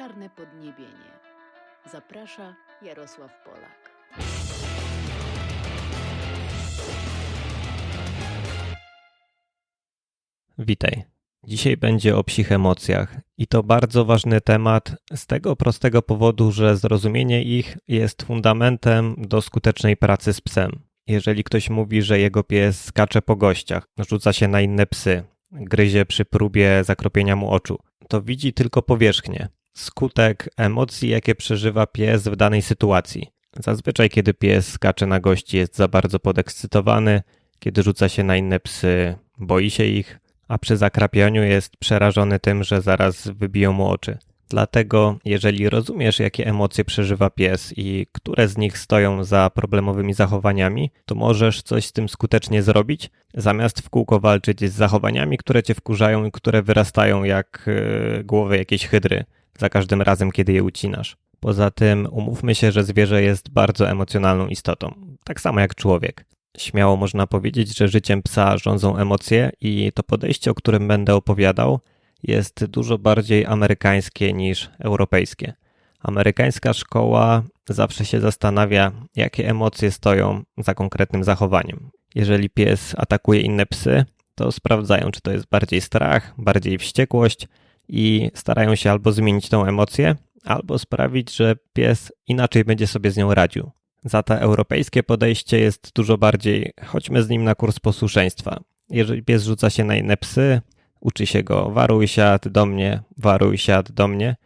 Czarne podniebienie. Zaprasza Jarosław Polak. Witaj. Dzisiaj będzie o psich emocjach i to bardzo ważny temat z tego prostego powodu, że zrozumienie ich jest fundamentem do skutecznej pracy z psem. Jeżeli ktoś mówi, że jego pies skacze po gościach, rzuca się na inne psy, gryzie przy próbie zakropienia mu oczu, to widzi tylko powierzchnię, skutek emocji, jakie przeżywa pies w danej sytuacji. Zazwyczaj, kiedy pies skacze na gości, jest za bardzo podekscytowany, kiedy rzuca się na inne psy, boi się ich, a przy zakrapianiu jest przerażony tym, że zaraz wybiją mu oczy. Dlatego, jeżeli rozumiesz, jakie emocje przeżywa pies i które z nich stoją za problemowymi zachowaniami, to możesz coś z tym skutecznie zrobić, zamiast w kółko walczyć z zachowaniami, które cię wkurzają i które wyrastają jak yy, głowy jakiejś hydry za każdym razem, kiedy je ucinasz. Poza tym, umówmy się, że zwierzę jest bardzo emocjonalną istotą, tak samo jak człowiek. Śmiało można powiedzieć, że życiem psa rządzą emocje i to podejście, o którym będę opowiadał, jest dużo bardziej amerykańskie niż europejskie. Amerykańska szkoła zawsze się zastanawia, jakie emocje stoją za konkretnym zachowaniem. Jeżeli pies atakuje inne psy, to sprawdzają, czy to jest bardziej strach, bardziej wściekłość i starają się albo zmienić tą emocję, albo sprawić, że pies inaczej będzie sobie z nią radził. Za to europejskie podejście jest dużo bardziej chodźmy z nim na kurs posłuszeństwa. Jeżeli pies rzuca się na inne psy, uczy się go waruj siad do mnie, waruj siad do mnie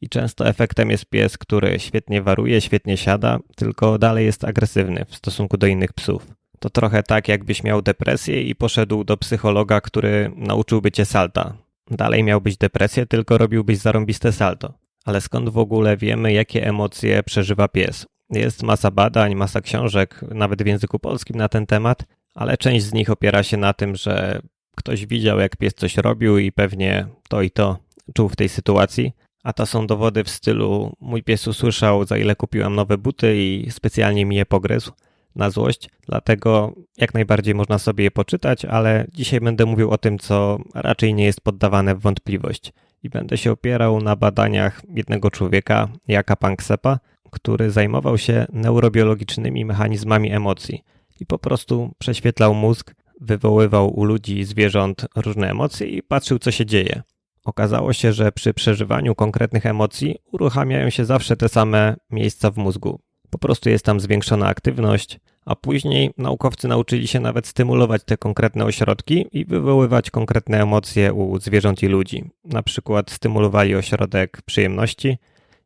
i często efektem jest pies, który świetnie waruje, świetnie siada, tylko dalej jest agresywny w stosunku do innych psów. To trochę tak, jakbyś miał depresję i poszedł do psychologa, który nauczyłby cię salta. Dalej miałbyś depresję, tylko robiłbyś zarąbiste salto. Ale skąd w ogóle wiemy, jakie emocje przeżywa pies? Jest masa badań, masa książek, nawet w języku polskim na ten temat, ale część z nich opiera się na tym, że ktoś widział, jak pies coś robił i pewnie to i to czuł w tej sytuacji. A to są dowody w stylu: mój pies usłyszał, za ile kupiłam nowe buty i specjalnie mi je pogryzł na złość, dlatego jak najbardziej można sobie je poczytać, ale dzisiaj będę mówił o tym, co raczej nie jest poddawane w wątpliwość. I będę się opierał na badaniach jednego człowieka, Jaka Panksepa, który zajmował się neurobiologicznymi mechanizmami emocji i po prostu prześwietlał mózg, wywoływał u ludzi i zwierząt różne emocje i patrzył, co się dzieje. Okazało się, że przy przeżywaniu konkretnych emocji uruchamiają się zawsze te same miejsca w mózgu. Po prostu jest tam zwiększona aktywność, a później naukowcy nauczyli się nawet stymulować te konkretne ośrodki i wywoływać konkretne emocje u zwierząt i ludzi. Na przykład stymulowali ośrodek przyjemności,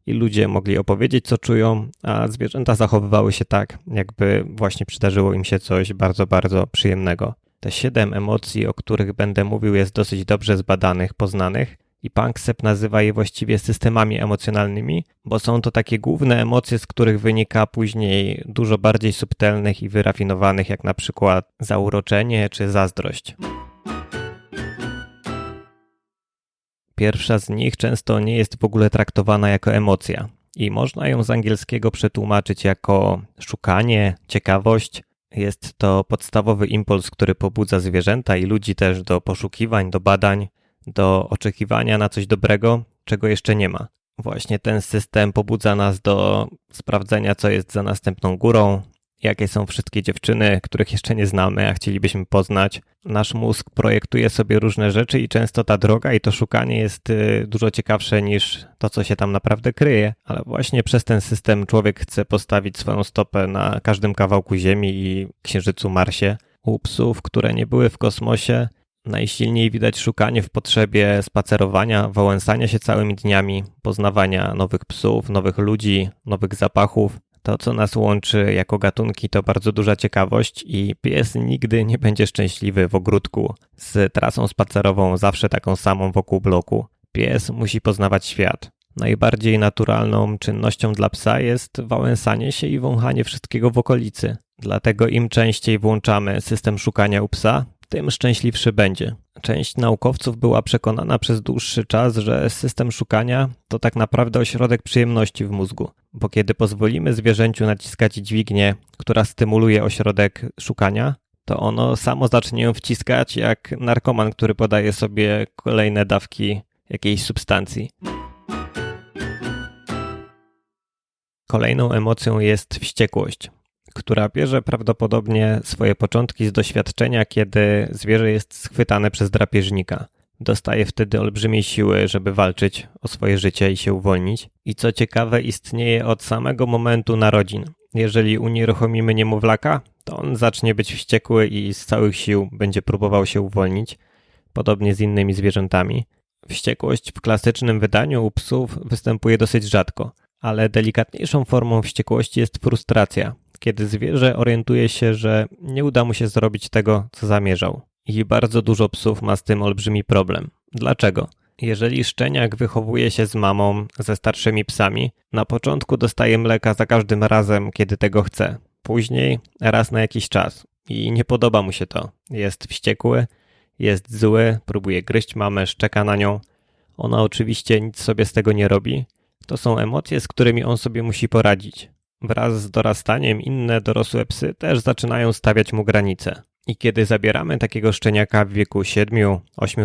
i ludzie mogli opowiedzieć, co czują, a zwierzęta zachowywały się tak, jakby właśnie przydarzyło im się coś bardzo, bardzo przyjemnego. Te siedem emocji, o których będę mówił, jest dosyć dobrze zbadanych, poznanych i Panksepp nazywa je właściwie systemami emocjonalnymi, bo są to takie główne emocje, z których wynika później dużo bardziej subtelnych i wyrafinowanych, jak na przykład zauroczenie czy zazdrość. Pierwsza z nich często nie jest w ogóle traktowana jako emocja i można ją z angielskiego przetłumaczyć jako szukanie, ciekawość. Jest to podstawowy impuls, który pobudza zwierzęta i ludzi też do poszukiwań, do badań, do oczekiwania na coś dobrego, czego jeszcze nie ma. Właśnie ten system pobudza nas do sprawdzenia, co jest za następną górą, jakie są wszystkie dziewczyny, których jeszcze nie znamy, a chcielibyśmy poznać. Nasz mózg projektuje sobie różne rzeczy i często ta droga i to szukanie jest y, dużo ciekawsze niż to, co się tam naprawdę kryje. Ale właśnie przez ten system człowiek chce postawić swoją stopę na każdym kawałku Ziemi i Księżycu Marsie. U psów, które nie były w kosmosie, Najsilniej widać szukanie w potrzebie spacerowania, wałęsania się całymi dniami, poznawania nowych psów, nowych ludzi, nowych zapachów, to, co nas łączy jako gatunki, to bardzo duża ciekawość i pies nigdy nie będzie szczęśliwy w ogródku z trasą spacerową zawsze taką samą wokół bloku. Pies musi poznawać świat. Najbardziej naturalną czynnością dla psa jest wałęsanie się i wąchanie wszystkiego w okolicy. Dlatego im częściej włączamy system szukania u psa, tym szczęśliwszy będzie. Część naukowców była przekonana przez dłuższy czas, że system szukania to tak naprawdę ośrodek przyjemności w mózgu, bo kiedy pozwolimy zwierzęciu naciskać dźwignię, która stymuluje ośrodek szukania, to ono samo zacznie ją wciskać jak narkoman, który podaje sobie kolejne dawki jakiejś substancji. Kolejną emocją jest wściekłość, która bierze prawdopodobnie swoje początki z doświadczenia, kiedy zwierzę jest schwytane przez drapieżnika. Dostaje wtedy olbrzymiej siły, żeby walczyć o swoje życie i się uwolnić. I co ciekawe, istnieje od samego momentu narodzin. Jeżeli unieruchomimy niemowlaka, to on zacznie być wściekły i z całych sił będzie próbował się uwolnić, podobnie z innymi zwierzętami. Wściekłość w klasycznym wydaniu u psów występuje dosyć rzadko, ale delikatniejszą formą wściekłości jest frustracja, kiedy zwierzę orientuje się, że nie uda mu się zrobić tego, co zamierzał. I bardzo dużo psów ma z tym olbrzymi problem. Dlaczego? Jeżeli szczeniak wychowuje się z mamą, ze starszymi psami, na początku dostaje mleka za każdym razem, kiedy tego chce. Później raz na jakiś czas. I nie podoba mu się to. Jest wściekły, jest zły, próbuje gryźć mamę, szczeka na nią. Ona oczywiście nic sobie z tego nie robi. To są emocje, z którymi on sobie musi poradzić. Wraz z dorastaniem inne dorosłe psy też zaczynają stawiać mu granice. I kiedy zabieramy takiego szczeniaka w wieku 7-8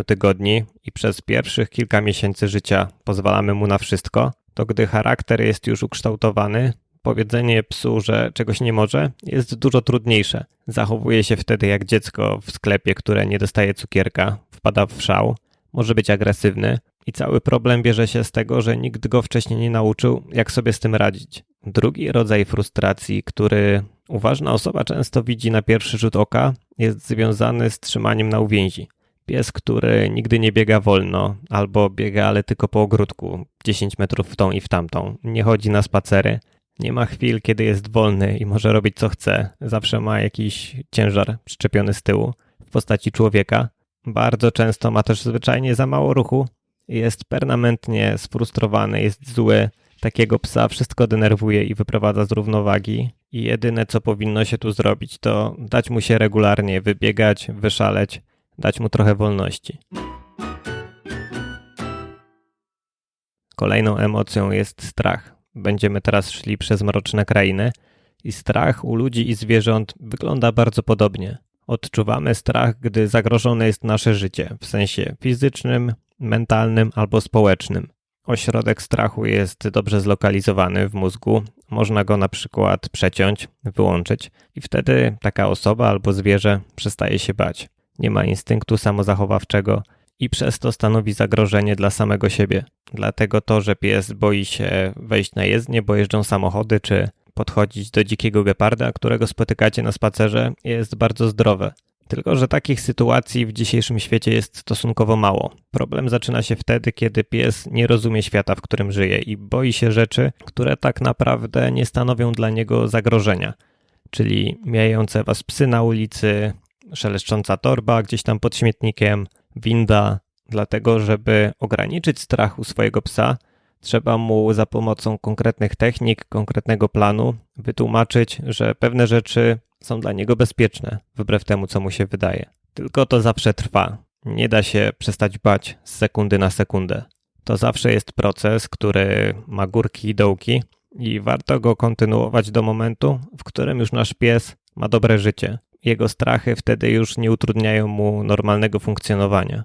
tygodni i przez pierwszych kilka miesięcy życia pozwalamy mu na wszystko, to gdy charakter jest już ukształtowany, powiedzenie psu, że czegoś nie może, jest dużo trudniejsze. Zachowuje się wtedy jak dziecko w sklepie, które nie dostaje cukierka, wpada w szał, może być agresywny i cały problem bierze się z tego, że nikt go wcześniej nie nauczył, jak sobie z tym radzić. Drugi rodzaj frustracji, który uważna osoba często widzi na pierwszy rzut oka, jest związany z trzymaniem na uwięzi. Pies, który nigdy nie biega wolno, albo biega ale tylko po ogródku, 10 metrów w tą i w tamtą, nie chodzi na spacery, nie ma chwil, kiedy jest wolny i może robić co chce, zawsze ma jakiś ciężar przyczepiony z tyłu w postaci człowieka. Bardzo często ma też zwyczajnie za mało ruchu, jest permanentnie sfrustrowany, jest zły, takiego psa wszystko denerwuje i wyprowadza z równowagi. I jedyne, co powinno się tu zrobić, to dać mu się regularnie wybiegać, wyszaleć, dać mu trochę wolności. Kolejną emocją jest strach. Będziemy teraz szli przez mroczne krainy i strach u ludzi i zwierząt wygląda bardzo podobnie. Odczuwamy strach, gdy zagrożone jest nasze życie w sensie fizycznym, mentalnym albo społecznym. Ośrodek strachu jest dobrze zlokalizowany w mózgu. Można go na przykład przeciąć, wyłączyć i wtedy taka osoba albo zwierzę przestaje się bać. Nie ma instynktu samozachowawczego i przez to stanowi zagrożenie dla samego siebie. Dlatego to, że pies boi się wejść na jezdnię, bo jeżdżą samochody, czy podchodzić do dzikiego geparda, którego spotykacie na spacerze, jest bardzo zdrowe. Tylko, że takich sytuacji w dzisiejszym świecie jest stosunkowo mało. Problem zaczyna się wtedy, kiedy pies nie rozumie świata, w którym żyje i boi się rzeczy, które tak naprawdę nie stanowią dla niego zagrożenia. Czyli mijające was psy na ulicy, szeleszcząca torba gdzieś tam pod śmietnikiem, winda. Dlatego, żeby ograniczyć strach u swojego psa, trzeba mu za pomocą konkretnych technik, konkretnego planu wytłumaczyć, że pewne rzeczy są dla niego bezpieczne, wbrew temu, co mu się wydaje. Tylko to zawsze trwa. Nie da się przestać bać z sekundy na sekundę. To zawsze jest proces, który ma górki i dołki i warto go kontynuować do momentu, w którym już nasz pies ma dobre życie. Jego strachy wtedy już nie utrudniają mu normalnego funkcjonowania.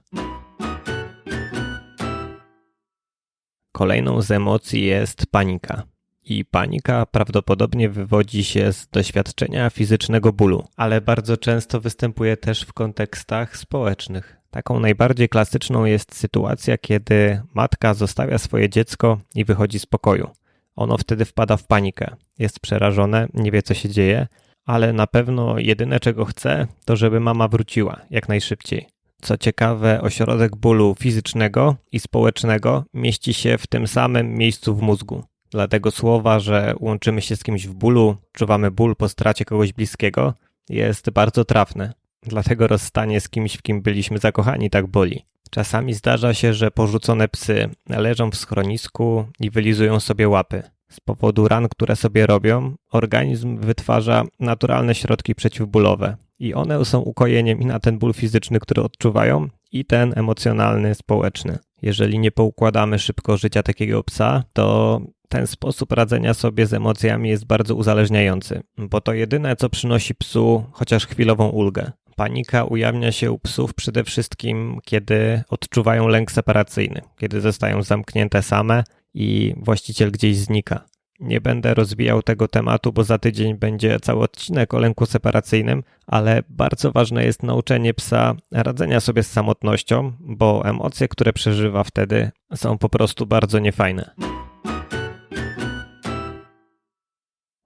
Kolejną z emocji jest panika i panika prawdopodobnie wywodzi się z doświadczenia fizycznego bólu, ale bardzo często występuje też w kontekstach społecznych. Taką najbardziej klasyczną jest sytuacja, kiedy matka zostawia swoje dziecko i wychodzi z pokoju. Ono wtedy wpada w panikę, jest przerażone, nie wie co się dzieje, ale na pewno jedyne czego chce, to żeby mama wróciła jak najszybciej. Co ciekawe, ośrodek bólu fizycznego i społecznego mieści się w tym samym miejscu w mózgu. Dlatego słowa, że łączymy się z kimś w bólu, czuwamy ból po stracie kogoś bliskiego, jest bardzo trafne. Dlatego rozstanie z kimś, w kim byliśmy zakochani, tak boli. Czasami zdarza się, że porzucone psy leżą w schronisku i wylizują sobie łapy. Z powodu ran, które sobie robią, organizm wytwarza naturalne środki przeciwbólowe i one są ukojeniem i na ten ból fizyczny, który odczuwają, i ten emocjonalny, społeczny. Jeżeli nie poukładamy szybko życia takiego psa, to ten sposób radzenia sobie z emocjami jest bardzo uzależniający, bo to jedyne, co przynosi psu chociaż chwilową ulgę. Panika ujawnia się u psów przede wszystkim, kiedy odczuwają lęk separacyjny, kiedy zostają zamknięte same i właściciel gdzieś znika. Nie będę rozwijał tego tematu, bo za tydzień będzie cały odcinek o lęku separacyjnym, ale bardzo ważne jest nauczenie psa radzenia sobie z samotnością, bo emocje, które przeżywa wtedy, są po prostu bardzo niefajne.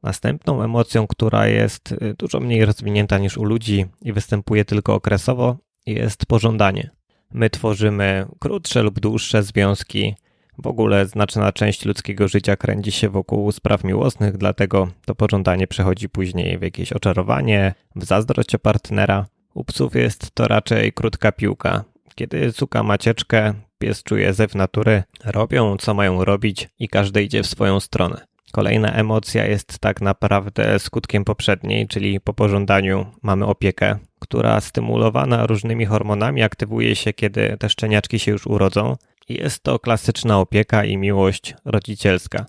Następną emocją, która jest y, dużo mniej rozwinięta niż u ludzi i występuje tylko okresowo, jest pożądanie. My tworzymy krótsze lub dłuższe związki. W ogóle znaczna część ludzkiego życia kręci się wokół spraw miłosnych, dlatego to pożądanie przechodzi później w jakieś oczarowanie, w zazdrość o partnera. U psów jest to raczej krótka piłka. Kiedy cuka macieczkę, pies czuje zew natury, robią co mają robić i każdy idzie w swoją stronę. Kolejna emocja jest tak naprawdę skutkiem poprzedniej, czyli po pożądaniu mamy opiekę, która stymulowana różnymi hormonami aktywuje się, kiedy te szczeniaczki się już urodzą. Jest to klasyczna opieka i miłość rodzicielska.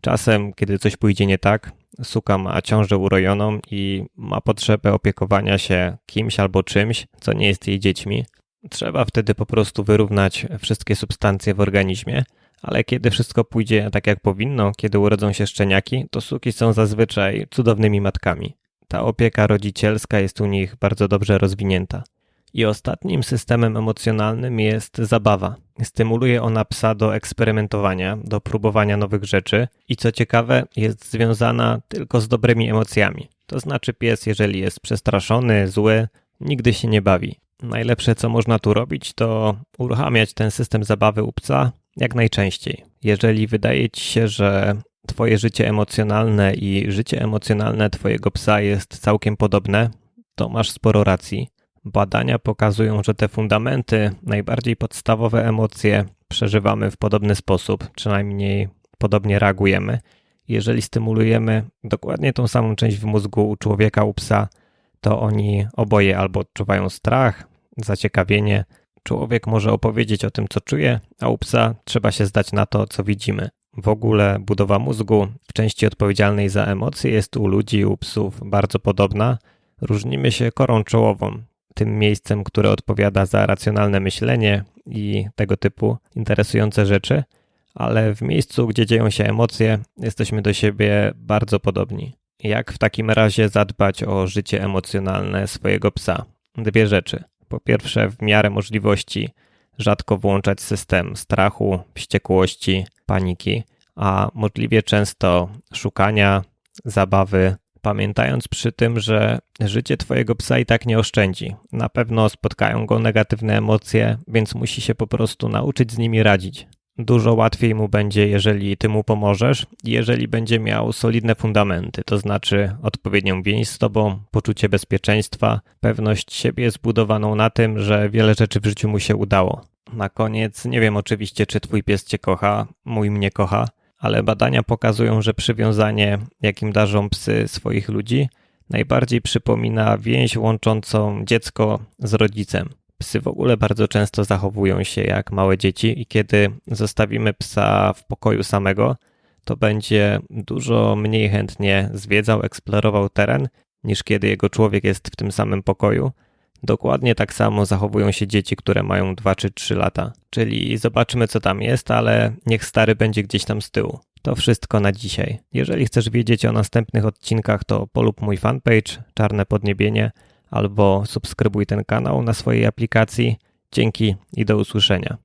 Czasem, kiedy coś pójdzie nie tak, suka ma ciążę urojoną i ma potrzebę opiekowania się kimś albo czymś, co nie jest jej dziećmi. Trzeba wtedy po prostu wyrównać wszystkie substancje w organizmie ale kiedy wszystko pójdzie tak jak powinno, kiedy urodzą się szczeniaki, to suki są zazwyczaj cudownymi matkami. Ta opieka rodzicielska jest u nich bardzo dobrze rozwinięta. I ostatnim systemem emocjonalnym jest zabawa. Stymuluje ona psa do eksperymentowania, do próbowania nowych rzeczy i co ciekawe, jest związana tylko z dobrymi emocjami. To znaczy, pies, jeżeli jest przestraszony, zły, nigdy się nie bawi. Najlepsze, co można tu robić, to uruchamiać ten system zabawy u psa jak najczęściej. Jeżeli wydaje ci się, że Twoje życie emocjonalne i życie emocjonalne Twojego psa jest całkiem podobne, to masz sporo racji. Badania pokazują, że te fundamenty, najbardziej podstawowe emocje przeżywamy w podobny sposób, przynajmniej podobnie reagujemy. Jeżeli stymulujemy dokładnie tą samą część w mózgu u człowieka, u psa, to oni oboje albo odczuwają strach, zaciekawienie, Człowiek może opowiedzieć o tym, co czuje, a u psa trzeba się zdać na to, co widzimy. W ogóle budowa mózgu w części odpowiedzialnej za emocje jest u ludzi i u psów bardzo podobna. Różnimy się korą czołową, tym miejscem, które odpowiada za racjonalne myślenie i tego typu interesujące rzeczy, ale w miejscu, gdzie dzieją się emocje, jesteśmy do siebie bardzo podobni. Jak w takim razie zadbać o życie emocjonalne swojego psa? Dwie rzeczy. Po pierwsze, w miarę możliwości rzadko włączać system strachu, wściekłości, paniki, a możliwie często szukania, zabawy, pamiętając przy tym, że życie Twojego psa i tak nie oszczędzi. Na pewno spotkają go negatywne emocje, więc musi się po prostu nauczyć z nimi radzić. Dużo łatwiej mu będzie, jeżeli ty mu pomożesz, jeżeli będzie miał solidne fundamenty, to znaczy odpowiednią więź z tobą, poczucie bezpieczeństwa, pewność siebie zbudowaną na tym, że wiele rzeczy w życiu mu się udało. Na koniec, nie wiem oczywiście, czy twój pies cię kocha, mój mnie kocha, ale badania pokazują, że przywiązanie, jakim darzą psy swoich ludzi, najbardziej przypomina więź łączącą dziecko z rodzicem. Psy w ogóle bardzo często zachowują się jak małe dzieci i kiedy zostawimy psa w pokoju samego, to będzie dużo mniej chętnie zwiedzał, eksplorował teren, niż kiedy jego człowiek jest w tym samym pokoju. Dokładnie tak samo zachowują się dzieci, które mają 2 czy 3 lata. Czyli zobaczymy, co tam jest, ale niech stary będzie gdzieś tam z tyłu. To wszystko na dzisiaj. Jeżeli chcesz wiedzieć o następnych odcinkach, to polub mój fanpage Czarne Podniebienie albo subskrybuj ten kanał na swojej aplikacji. Dzięki i do usłyszenia.